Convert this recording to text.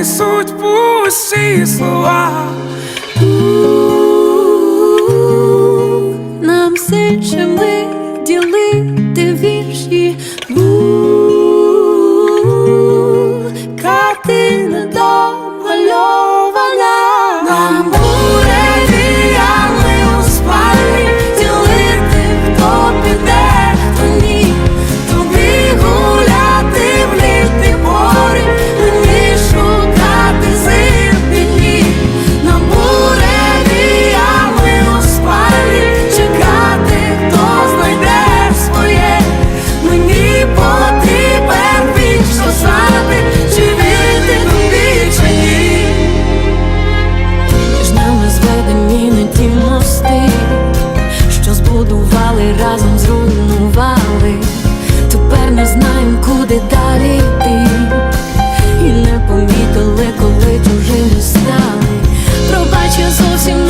несуть пусті слова. Нам все, чи ділити вірші. куди далі йти, і не помітили, коли не стали. Пробач, я зовсім не.